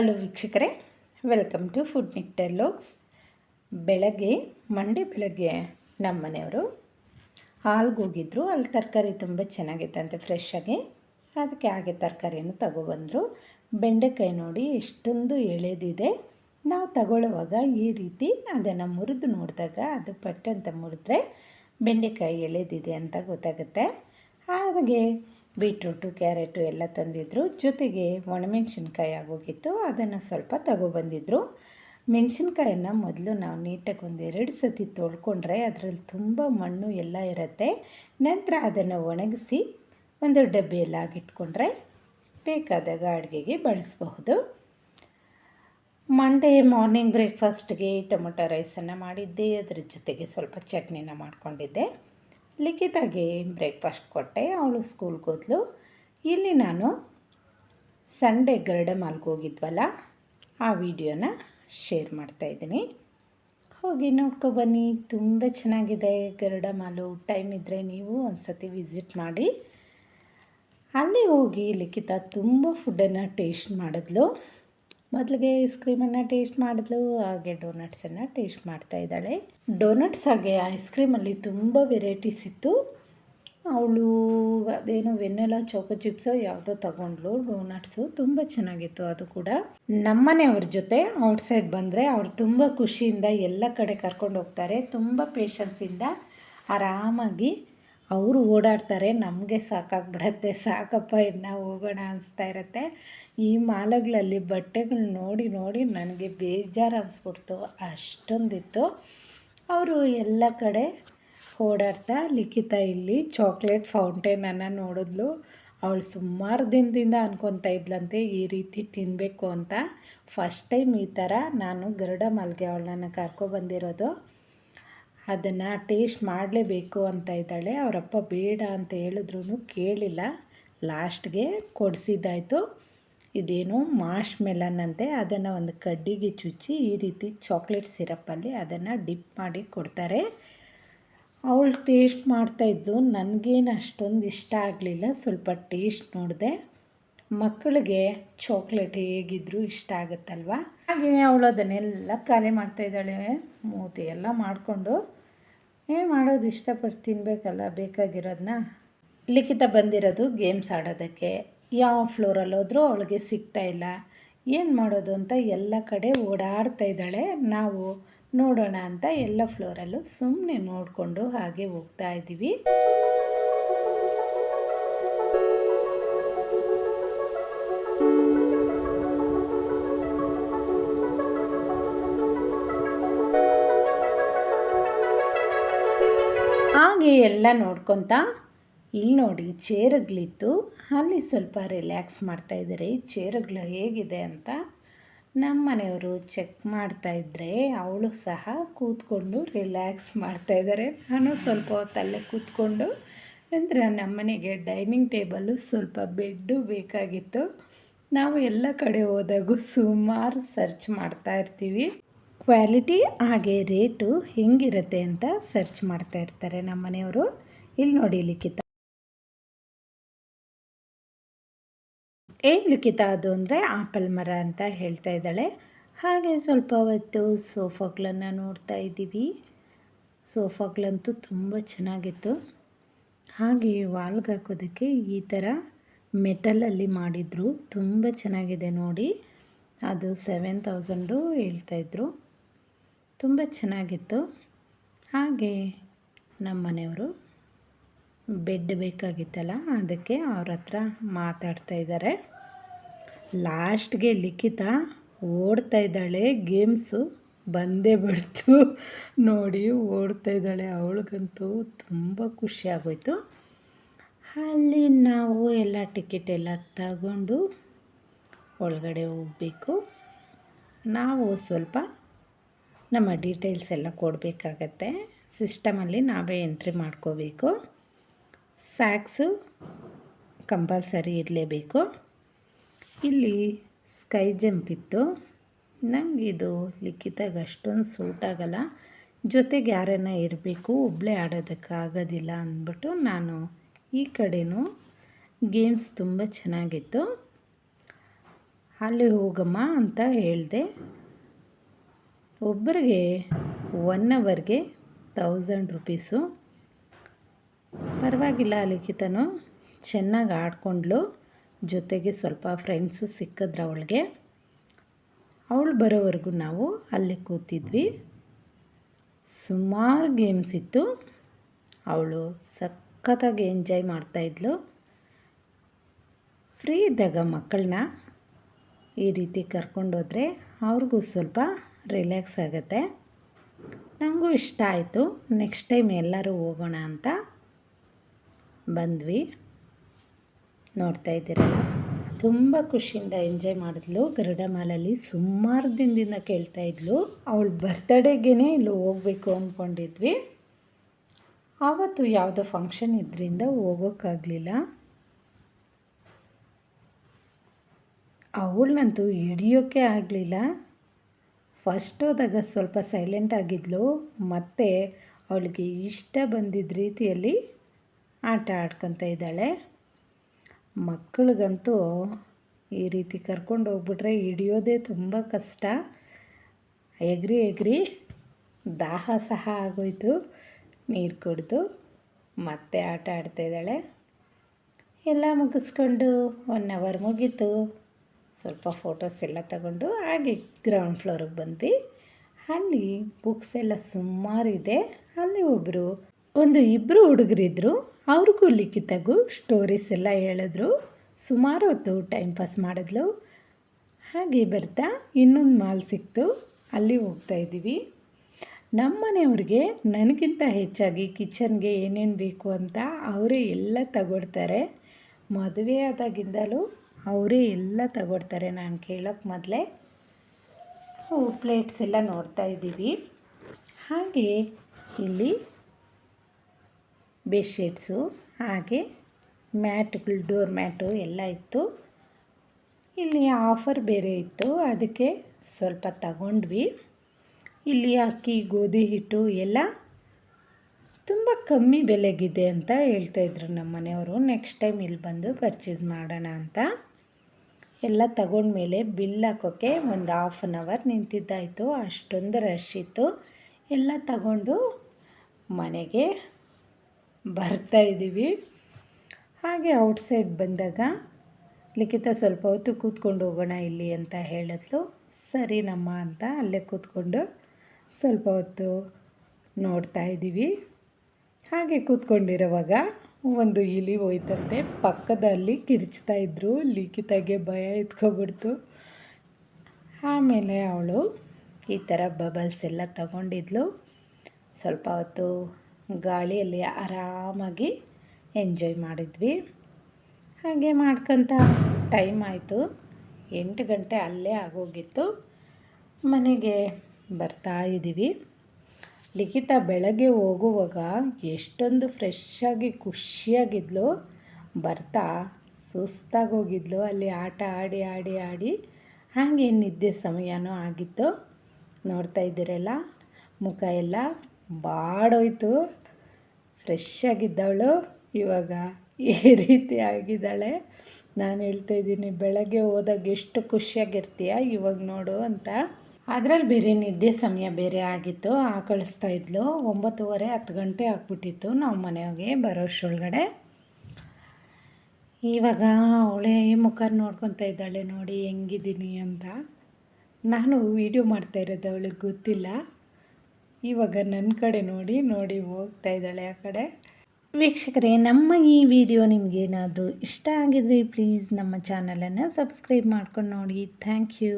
Hello ವೀಕ್ಷಕರೇ, welcome to food ನಿಕ್ಟರ್ ಲೋಕ್ಸ್. ಬೆಳಗ್ಗೆ, ಮಂಡೆ ಬೆಳಗ್ಗೆ ನಮ್ಮ ಮನೆಯವರು ಹಾಲ್ಗೋಗಿದ್ರು ಅಲ್ಲಿ ತರಕಾರಿ ತುಂಬ ಚೆನ್ನಾಗಿತ್ತಂತೆ ಫ್ರೆಶ್ ಆಗಿ. ಅದಕ್ಕೆ ಹಾಗೆ ತರಕಾರಿಯನ್ನು ತಗೊಬಂದರು. ಬೆಂಡೆಕಾಯಿ ನೋಡಿ ಎಷ್ಟೊಂದು ಎಳೆದಿದೆ. ನಾವು ತಗೊಳ್ಳುವಾಗ ಈ ರೀತಿ ಅದನ್ನು ಮುರಿದು ನೋಡಿದಾಗ ಅದು ಪಟ್ಟಂತ ಮುರಿದ್ರೆ ಬೆಂಡೆಕಾಯಿ ಎಳೆದಿದೆ ಅಂತ ಗೊತ್ತಾಗುತ್ತೆ. ಹಾಗೆ ಬೀಟ್ರೂಟು, ಕ್ಯಾರೆಟು ಎಲ್ಲ ತಂದಿದ್ದರು ಜೊತೆಗೆ ಒಣಮೆಣ್ಸಿನ್ಕಾಯಿ ಆಗೋಗಿತ್ತು. ಅದನ್ನು ಸ್ವಲ್ಪ ತಗೊಬಂದಿದ್ರು. ಮೆಣಸಿನ್ಕಾಯನ್ನು ಮೊದಲು ನಾವು ನೀಟಾಗಿ ಒಂದು ಎರಡು ಸತಿ ತೊಳ್ಕೊಂಡ್ರೆ ಅದರಲ್ಲಿ ತುಂಬ ಮಣ್ಣು ಎಲ್ಲ ಇರುತ್ತೆ. ನಂತರ ಅದನ್ನು ಒಣಗಿಸಿ ಒಂದು ಡಬ್ಬಿಯಲ್ಲಿ ಆಗಿಟ್ಕೊಂಡ್ರೆ ಬೇಕಾದಾಗ ಅಡುಗೆಗೆ ಬಳಸಬಹುದು. ಮಂಡೇ ಮಾರ್ನಿಂಗ್ ಬ್ರೇಕ್ಫಾಸ್ಟ್ಗೆ ಟೊಮೊಟೊ ರೈಸನ್ನು ಮಾಡಿದ್ದೆ. ಅದರ ಜೊತೆಗೆ ಸ್ವಲ್ಪ ಚಟ್ನಿನ ಮಾಡ್ಕೊಂಡಿದ್ದೆ. ಲಿಖಿತಾಗೆ ಬ್ರೇಕ್ಫಾಸ್ಟ್ ಕೊಟ್ಟೆ. ಅವಳು ಸ್ಕೂಲ್ಗೆ ಹೋದ್ಲು. ಇಲ್ಲಿ ನಾನು ಸಂಡೇ ಗರುಡ ಮಾಲ್ಗೆ ಹೋಗಿದ್ವಲ್ಲ, ಆ ವಿಡಿಯೋನ ಶೇರ್ ಮಾಡ್ತಾಯಿದ್ದೀನಿ ಹೋಗಿ ನೋಡ್ಕೊಬನ್ನಿ ತುಂಬ ಚೆನ್ನಾಗಿದೆ ಗರುಡ ಮಾಲು. ಟೈಮ್ ಇದ್ದರೆ ನೀವು ಒಂದು ಸತಿ ವಿಸಿಟ್ ಮಾಡಿ. ಅಲ್ಲಿ ಹೋಗಿ ಲಿಖಿತ ತುಂಬ ಫುಡ್ಡನ್ನು ಟೇಸ್ಟ್ ಮಾಡಿದ್ಲು. ಮೊದಲಿಗೆ ಐಸ್ ಕ್ರೀಮನ್ನು ಟೇಸ್ಟ್ ಮಾಡಿದ್ಲು, ಹಾಗೆ ಡೋನಟ್ಸನ್ನು ಟೇಸ್ಟ್ ಮಾಡ್ತಾ ಇದ್ದಾಳೆ. ಡೋನಟ್ಸ್ ಹಾಗೆ ಐಸ್ ಕ್ರೀಮಲ್ಲಿ ತುಂಬ ವೆರೈಟೀಸ್ ಇತ್ತು. ಅವಳು ಅದೇನು ವೆನ್ನೆಲ್ಲ ಚೋಕೋ ಚಿಪ್ಸೋ ಯಾವುದೋ ತಗೊಂಡ್ಲು ಡೋನಟ್ಸು ತುಂಬ ಚೆನ್ನಾಗಿತ್ತು ಅದು ಕೂಡ. ನಮ್ಮನೆಯವ್ರ ಜೊತೆ ಔಟ್ಸೈಡ್ ಬಂದರೆ ಅವ್ರು ತುಂಬ ಖುಷಿಯಿಂದ ಎಲ್ಲ ಕಡೆ ಕರ್ಕೊಂಡು ಹೋಗ್ತಾರೆ, ತುಂಬ ಪೇಷನ್ಸಿಂದ ಆರಾಮಾಗಿ ಅವರು ಓಡಾಡ್ತಾರೆ, ನಮಗೆ ಸಾಕಾಗ್ಬಿಡತ್ತೆ, ಸಾಕಪ್ಪ ಇನ್ನು ಹೋಗೋಣ ಅನಿಸ್ತಾ ಇರುತ್ತೆ. ಈ ಮಾಲಗಳಲ್ಲಿ ಬಟ್ಟೆಗಳು ನೋಡಿ ನೋಡಿ ನನಗೆ ಬೇಜಾರು ಅನಿಸ್ಬಿಡ್ತು. ಅಷ್ಟೊಂದಿತ್ತು. ಅವರು ಎಲ್ಲ ಕಡೆ ಓಡಾಡ್ತಾ ಲಿಖಿತ ಇಲ್ಲಿ ಚಾಕ್ಲೇಟ್ ಫೌಂಟೇನನ್ನು ನೋಡಿದ್ಲು. ಅವಳು ಸುಮಾರು ದಿನದಿಂದ ಅನ್ಕೊತಾ ಇದ್ಲಂತೆ, ಈ ರೀತಿ ತಿನ್ನಬೇಕು ಅಂತ. ಫಸ್ಟ್ ಟೈಮ್ ಈ ಥರ ನಾನು ಗರುಡ ಮಲ್ಗೆ ಅವಳನ್ನ ಕರ್ಕೊಬಂದಿರೋದು ಅದನ್ನು ಟೇಸ್ಟ್ ಮಾಡಲೇಬೇಕು ಅಂತ ಇದ್ದಾಳೆ. ಅವರಪ್ಪ ಬೇಡ ಅಂತ ಹೇಳಿದ್ರು ಕೇಳಿಲ್ಲ. ಲಾಸ್ಟ್ಗೆ ಕೊಡಿಸಿದ್ದಾಯಿತು. ಇದೇನು ಮಾಶ್ ಮೆಲನ್ ಅಂತೆ ಅದನ್ನು ಒಂದು ಕಡ್ಡಿಗೆ ಚುಚ್ಚಿ ಈ ರೀತಿ ಚಾಕ್ಲೇಟ್ ಸಿರಪ್ಪಲ್ಲಿ ಅದನ್ನು ಡಿಪ್ ಮಾಡಿ ಕೊಡ್ತಾರೆ. ಅವಳು ಟೇಸ್ಟ್ ಮಾಡ್ತಾಯಿದ್ದು ನನಗೇನು ಅಷ್ಟೊಂದು ಇಷ್ಟ ಆಗಲಿಲ್ಲ. ಸ್ವಲ್ಪ ಟೇಸ್ಟ್ ನೋಡಿದೆ. ಮಕ್ಕಳಿಗೆ ಚಾಕ್ಲೇಟ್ ಹೇಗಿದ್ದರೂ ಇಷ್ಟ ಆಗುತ್ತಲ್ವ? ಹಾಗೆ ಅವಳು ಅದನ್ನೆಲ್ಲ ಖಾಲಿ ಮಾಡ್ತಾಯಿದ್ದಾಳೆ ಮೂತಿ ಎಲ್ಲ ಮಾಡಿಕೊಂಡು ಏನು ಮಾಡೋದು ಇಷ್ಟಪಟ್ಟು ತಿನ್ನಬೇಕಲ್ಲ ಬೇಕಾಗಿರೋದನ್ನ ಲಿಖಿತ ಬಂದಿರೋದು ಗೇಮ್ಸ್ ಆಡೋದಕ್ಕೆ. ಯಾವ ಫ್ಲೋರಲ್ಲಿ ಹೋದರೂ ಅವಳಿಗೆ ಸಿಗ್ತಾ ಇಲ್ಲ. ಏನು ಮಾಡೋದು? ಅಂತ ಎಲ್ಲ ಕಡೆ ಓಡಾಡ್ತಾ ಇದ್ದಾಳೆ. ನಾವು ನೋಡೋಣ ಅಂತ ಎಲ್ಲ ಫ್ಲೋರಲ್ಲೂ ಸುಮ್ಮನೆ ನೋಡಿಕೊಂಡು ಹಾಗೆ ಹೋಗ್ತಾ ಇದ್ದೀವಿ. ಹಾಗೆ ಎಲ್ಲ ನೋಡ್ಕೊತ ಇಲ್ಲಿ ನೋಡಿ, ಚೇರುಗಳಿತ್ತು. ಅಲ್ಲಿ ಸ್ವಲ್ಪ ರಿಲ್ಯಾಕ್ಸ್ ಮಾಡ್ತಾಯಿದ್ದಾರೆ ಚೇರುಗಳು ಹೇಗಿದೆ ಅಂತ ನಮ್ಮ ಮನೆಯವರು ಚೆಕ್ ಮಾಡ್ತಾಯಿದ್ರೆ ಅವಳು ಸಹ ಕೂತ್ಕೊಂಡು ರಿಲ್ಯಾಕ್ಸ್ ಮಾಡ್ತಾಯಿದ್ದಾರೆ ನಾನು ಸ್ವಲ್ಪ ಹೊತ್ತಲ್ಲೇ ಕೂತ್ಕೊಂಡು ನಂತರ ನಮ್ಮನೆಗೆ ಡೈನಿಂಗ್ ಟೇಬಲ್ಲು ಸ್ವಲ್ಪ ಬೆಡ್ಡು ಬೇಕಾಗಿತ್ತು. ನಾವು ಎಲ್ಲ ಕಡೆ ಹೋದಾಗೂ ಸುಮಾರು ಸರ್ಚ್ ಮಾಡ್ತಾ ಇರ್ತೀವಿ. ಕ್ವಾಲಿಟಿ ಹಾಗೆ ರೇಟು ಹೆಂಗಿರುತ್ತೆ ಅಂತ ಸರ್ಚ್ ಮಾಡ್ತಾ ಇರ್ತಾರೆ ನಮ್ಮ ಮನೆಯವರು. ಇಲ್ಲಿ ನೋಡಿ ಲಿಖಿತ. ಏನು ಲಿಖಿತ ಅದು ಅಂದರೆ ಆಪಲ್ ಮರ ಅಂತ ಹೇಳ್ತಾ ಇದ್ದಾಳೆ. ಹಾಗೆ ಸ್ವಲ್ಪ ಹೊತ್ತು ಸೋಫಾಗಳನ್ನು ನೋಡ್ತಾ ಇದ್ದೀವಿ. ಸೋಫಾಗಳಂತೂ ತುಂಬ ಚೆನ್ನಾಗಿತ್ತು. ಹಾಗೆ ವಾಲ್ಗೆ ಹಾಕೋದಕ್ಕೆ ಈ ಥರ ಮೆಟಲಲ್ಲಿ ಮಾಡಿದರು. ತುಂಬ ಚೆನ್ನಾಗಿದೆ ನೋಡಿ. ಅದು ಸೆವೆನ್ ತೌಸಂಡು ಹೇಳ್ತಾಯಿದ್ರು ತುಂಬ ಚೆನ್ನಾಗಿತ್ತು. ಹಾಗೆ ನಮ್ಮ ಮನೆಯವರು ಬೆಡ್ ಬೇಕಾಗಿತ್ತಲ್ಲ, ಅದಕ್ಕೆ ಅವ್ರ ಹತ್ರ ಮಾತಾಡ್ತಾ ಇದ್ದಾರೆ. ಲಾಸ್ಟ್ಗೆ ಲಿಖಿತ ಓಡ್ತಾ ಇದ್ದಾಳೆ, ಗೇಮ್ಸು ಬಂದೇ ಬಿಡ್ತು. ನೋಡಿ, ಓಡ್ತಾ ಇದ್ದಾಳೆ, ಅವಳಿಗಂತೂ ತುಂಬ ಖುಷಿ ಆಗೋಯ್ತು. ಅಲ್ಲಿ ನಾವು ಎಲ್ಲ ಟಿಕೆಟ್ ಎಲ್ಲ ತಗೊಂಡು ಒಳಗಡೆ ಹೋಗಬೇಕು. ನಾವು ಸ್ವಲ್ಪ ನಮ್ಮ ಡೀಟೇಲ್ಸ್ ಎಲ್ಲ ಕೊಡಬೇಕಾಗತ್ತೆ. ಸಿಸ್ಟಮಲ್ಲಿ ನಾವೇ ಎಂಟ್ರಿ ಮಾಡ್ಕೋಬೇಕು. ಸ್ಯಾಕ್ಸು ಕಂಪಲ್ಸರಿ ಇರಲೇಬೇಕು. ಇಲ್ಲಿ ಸ್ಕೈ ಜಂಪ್ ಇತ್ತು. ನಂಗೆ ಇದು ಲಿಖಿತಾಗ ಅಷ್ಟೊಂದು ಸೂಟ್ ಆಗಲ್ಲ. ಜೊತೆಗೆ ಯಾರನ್ನ ಇರಬೇಕು ಒಬ್ಬಳೇ ಆಡೋದಕ್ಕಾಗೋದಿಲ್ಲ ಅಂದ್ಬಿಟ್ಟು ನಾನು ಈ ಕಡೆನೂ ಗೇಮ್ಸ್ ತುಂಬ ಚೆನ್ನಾಗಿತ್ತು. ಅಲ್ಲಿ ಹೋಗಮ್ಮ ಅಂತ ಹೇಳಿದೆ. ಒಬ್ಬರಿಗೆ ಒನ್ ಅವರ್ಗೆ ತೌಸಂಡ್ ರುಪೀಸು ಪರವಾಗಿಲ್ಲ ಲಿಖಿತನು. ಚೆನ್ನಾಗಿ ಆಡ್ಕೊಂಡ್ಳು ಜೊತೆಗೆ ಸ್ವಲ್ಪ ಫ್ರೆಂಡ್ಸು ಸಿಕ್ಕಿದ್ರು ಅವಳಿಗೆ. ಅವಳು ಬರೋವರೆಗೂ ನಾವು ಅಲ್ಲಿ ಕೂತಿದ್ವಿ. ಸುಮಾರು ಗೇಮ್ಸ್ ಇತ್ತು. ಅವಳು ಸಖತ್ತಾಗಿ ಎಂಜಾಯ್ ಮಾಡ್ತಾಯಿದ್ಲು ಫ್ರೀ ಇದ್ದಾಗ ಮಕ್ಕಳನ್ನ ಈ ರೀತಿ ಕರ್ಕೊಂಡೋದ್ರೆ ಅವ್ರಿಗೂ ಸ್ವಲ್ಪ ರಿಲ್ಯಾಕ್ಸ್ ಆಗುತ್ತೆ. ನನಗೂ ಇಷ್ಟ ಆಯಿತು. ನೆಕ್ಸ್ಟ್ ಟೈಮ್ ಎಲ್ಲರೂ ಹೋಗೋಣ ಅಂತ ಬಂದ್ವಿ. ನೋಡ್ತಾ ಇದ್ದೀರಲ್ಲ? ತುಂಬ ಖುಷಿಯಿಂದ ಎಂಜಾಯ್ ಮಾಡಿದ್ಲು. ಗರುಡಮಾಲಲ್ಲಿ ಸುಮಾರು ದಿನದಿಂದ ಕೇಳ್ತಾ ಇದ್ಲು. ಅವಳು ಬರ್ತ್ಡೇಗೇ ಇಲ್ಲಿ ಹೋಗಬೇಕು ಅಂದ್ಕೊಂಡಿದ್ವಿ. ಆವತ್ತು ಯಾವುದೋ ಫಂಕ್ಷನ್ ಇದ್ದರಿಂದ ಹೋಗೋಕ್ಕಾಗಲಿಲ್ಲ. ಅವಳನ್ನಂತೂ ಹಿಡಿಯೋಕ್ಕೆ ಆಗಲಿಲ್ಲ. ಫಸ್ಟ್ ಹೋದಾಗ ಸ್ವಲ್ಪ ಸೈಲೆಂಟ್ ಆಗಿದ್ಲು, ಮತ್ತು ಅವಳಿಗೆ ಇಷ್ಟ ಬಂದಿದ್ದ ರೀತಿಯಲ್ಲಿ ಆಟ ಆಡ್ಕೊತ ಇದ್ದಾಳೆ. ಮಕ್ಕಳಿಗಂತೂ ಈ ರೀತಿ ಕರ್ಕೊಂಡು ಹೋಗ್ಬಿಟ್ರೆ ಹಿಡಿಯೋದೇ ತುಂಬ ಕಷ್ಟ. ಎಗ್ರಿ ಎಗ್ರಿ, ದಾಹ ಸಹ ಆಗೋಯ್ತು, ನೀರು ಕುಡಿದು ಮತ್ತೆ ಆಟ ಆಡ್ತಾಯಿದ್ದಾಳೆ ಎಲ್ಲ ಮುಗಿಸ್ಕೊಂಡು ಒನ್ ಅವರ್ ಮುಗೀತು. ಸ್ವಲ್ಪ ಫೋಟೋಸ್ ಎಲ್ಲ ತಗೊಂಡು ಹಾಗೆ ಗ್ರೌಂಡ್ ಫ್ಲೋರಿಗೆ ಬಂದ್ವಿ. ಅಲ್ಲಿ ಬುಕ್ಸ್ ಎಲ್ಲ ಸುಮಾರಿದೆ ಅಲ್ಲಿ ಒಬ್ಬರು ಒಂದು ಇಬ್ಬರು ಹುಡುಗರಿದ್ರು. ಅವ್ರಿಗೂ ಲಿಖಿತಗೂ ಸ್ಟೋರೀಸ್ ಎಲ್ಲ ಹೇಳಿದ್ರು. ಸುಮಾರು ಹೊತ್ತು ಟೈಮ್ ಪಾಸ್ ಮಾಡಿದ್ಲು. ಹಾಗೆ ಬರ್ತಾ ಇನ್ನೊಂದು ಮಾಲ್ ಸಿಕ್ತು. ಅಲ್ಲಿ ಹೋಗ್ತಾ ಇದ್ದೀವಿ. ನಮ್ಮ ಮನೆಯವ್ರಿಗೆ ನನಗಿಂತ ಹೆಚ್ಚಾಗಿ ಕಿಚನ್ಗೆ ಏನೇನು ಬೇಕು ಅಂತ ಅವರೇ ಎಲ್ಲ ತಗೊಡ್ತಾರೆ. ಮದುವೆ ಆದಾಗಿಂದಲೂ ಅವರೇ ಎಲ್ಲ ತಗೊಡ್ತಾರೆ ನಾನು ಕೇಳೋಕ್ಕೆ ಮೊದಲೇ. ಪ್ಲೇಟ್ಸ್ ಎಲ್ಲ ನೋಡ್ತಾ ಇದ್ದೀವಿ. ಹಾಗೆ ಇಲ್ಲಿ ಬೆಡ್ಶೀಟ್ಸು ಹಾಗೆ ಮ್ಯಾಟ್ಗಳು ಡೋರ್ ಮ್ಯಾಟು ಎಲ್ಲ ಇತ್ತು. ಇಲ್ಲಿ ಆಫರ್ ಬೇರೆ ಇತ್ತು, ಅದಕ್ಕೆ ಸ್ವಲ್ಪ ತಗೊಂಡ್ವಿ. ಇಲ್ಲಿ ಅಕ್ಕಿ, ಗೋಧಿ, ಹಿಟ್ಟು ಎಲ್ಲ ತುಂಬ ಕಮ್ಮಿ ಬೆಲೆಗಿದೆ ಅಂತ ಹೇಳ್ತಾಯಿದ್ರು ನಮ್ಮ ಮನೆಯವರು ನೆಕ್ಸ್ಟ್ ಟೈಮ್ ಇಲ್ಲಿ ಬಂದು ಪರ್ಚೇಸ್ ಮಾಡೋಣ ಅಂತ. ಎಲ್ಲ ತಗೊಂಡ್ಮೇಲೆ ಬಿಲ್ ಹಾಕೋಕ್ಕೆ ಒಂದು ಹಾಫ್ ಆನ್ ಅವರ್ ನಿಂತಿದ್ದಾಯಿತು. ಅಷ್ಟೊಂದು ರಶ್ ಇತ್ತು. ಎಲ್ಲ ತಗೊಂಡು ಮನೆಗೆ ಬರ್ತಾ ಇದ್ದೀವಿ. ಹಾಗೆ ಔಟ್ಸೈಡ್ ಬಂದಾಗ ಲಿಖಿತ ಸ್ವಲ್ಪ ಹೊತ್ತು ಕೂತ್ಕೊಂಡು ಹೋಗೋಣ ಇಲ್ಲಿ ಅಂತ ಹೇಳಿದ್ಲು. ಸರಿ ನಮ್ಮ ಅಂತ ಅಲ್ಲೇ ಕೂತ್ಕೊಂಡು ಸ್ವಲ್ಪ ಹೊತ್ತು ನೋಡ್ತಾ ಇದ್ದೀವಿ. ಹಾಗೆ ಕೂತ್ಕೊಂಡಿರೋವಾಗ ಒಂದು ಇಲಿ ಹೋಯ್ತಂತೆ. ಪಕ್ಕದಲ್ಲಿ ಕಿರ್ಚ್ತಾ ಇದ್ರು. ಲಿಖಿತಾಗೆ ಭಯ ಎತ್ಕೊಬಿಡ್ತು. ಆಮೇಲೆ ಅವಳು ಈ ಥರ ಬಬಲ್ಸ್ ಎಲ್ಲ ತಗೊಂಡಿದ್ಲು. ಸ್ವಲ್ಪ ಹೊತ್ತು ಗಾಳಿಯಲ್ಲಿ ಆರಾಮಾಗಿ ಎಂಜಾಯ್ ಮಾಡಿದ್ವಿ. ಹಾಗೆ ಮಾಡ್ಕೊತ ಟೈಮ್ ಆಯಿತು. ಎಂಟು ಗಂಟೆ ಅಲ್ಲೇ ಆಗೋಗಿತ್ತು. ಮನೆಗೆ ಬರ್ತಾ ಇದ್ದೀವಿ. ಲಿಖಿತ ಬೆಳಗ್ಗೆ ಹೋಗುವಾಗ ಎಷ್ಟೊಂದು ಫ್ರೆಶ್ಶಾಗಿ, ಖುಷಿಯಾಗಿದ್ಲು. ಬರ್ತಾ ಸುಸ್ತಾಗಿ ಹೋಗಿದ್ಲು ಅಲ್ಲಿ ಆಟ ಆಡಿ ಆಡಿ ಆಡಿ. ಹಾಗೆ ನಿದ್ದೆ ಸಮಯನೂ ಆಗಿತ್ತು. ನೋಡ್ತಾ ಇದ್ದೀರಲ್ಲ, ಮುಖ ಎಲ್ಲ ಬಾಡೋಯ್ತು. ಫ್ರೆಶ್ ಆಗಿದ್ದವಳು ಇವಾಗ ಈ ರೀತಿ ಆಗಿದ್ದಾಳೆ. ನಾನು ಹೇಳ್ತಾ ಇದ್ದೀನಿ, ಬೆಳಗ್ಗೆ ಹೋದಾಗ ಎಷ್ಟು ಖುಷಿಯಾಗಿರ್ತೀಯ ಇವಾಗ ನೋಡು ಅಂತ. ಅದರಲ್ಲಿ ಬೇರೆ ನಿದ್ದೆ ಸಮಯ ಬೇರೆ ಆಗಿತ್ತು. ಆ ಕಳಿಸ್ತಾ ಇದ್ಲು. ಒಂಬತ್ತುವರೆ, ಹತ್ತು ಗಂಟೆ ಆಗ್ಬಿಟ್ಟಿತ್ತು. ನಾವು ಮನೆಗೆ ಬರೋಷ್ಟರೊಳಗಡೆ. ಇವಾಗ ಅವಳೆ ಮುಖ ನೋಡ್ಕೊತಾ ಇದ್ದಾಳೆ ನೋಡಿ ಹೆಂಗಿದ್ದೀನಿ ಅಂತ. ನಾನು ವೀಡಿಯೋ ಮಾಡ್ತಾ ಇರೋದು ಅವಳಿಗೆ ಗೊತ್ತಿಲ್ಲ. ಇವಾಗ ನನ್ನ ಕಡೆ ನೋಡಿ ನೋಡಿ ಹೋಗ್ತಾ ಇದ್ದಾಳೆ ಆ ಕಡೆ. ವೀಕ್ಷಕರೇ, ನಮ್ಮ ಈ ವಿಡಿಯೋ ನಿಮಗೇನಾದರೂ ಇಷ್ಟ ಆಗಿದ್ರೆ ಪ್ಲೀಸ್ ನಮ್ಮ ಚಾನಲನ್ನು ಸಬ್ಸ್ಕ್ರೈಬ್ ಮಾಡ್ಕೊಂಡು ನೋಡಿ. Thank you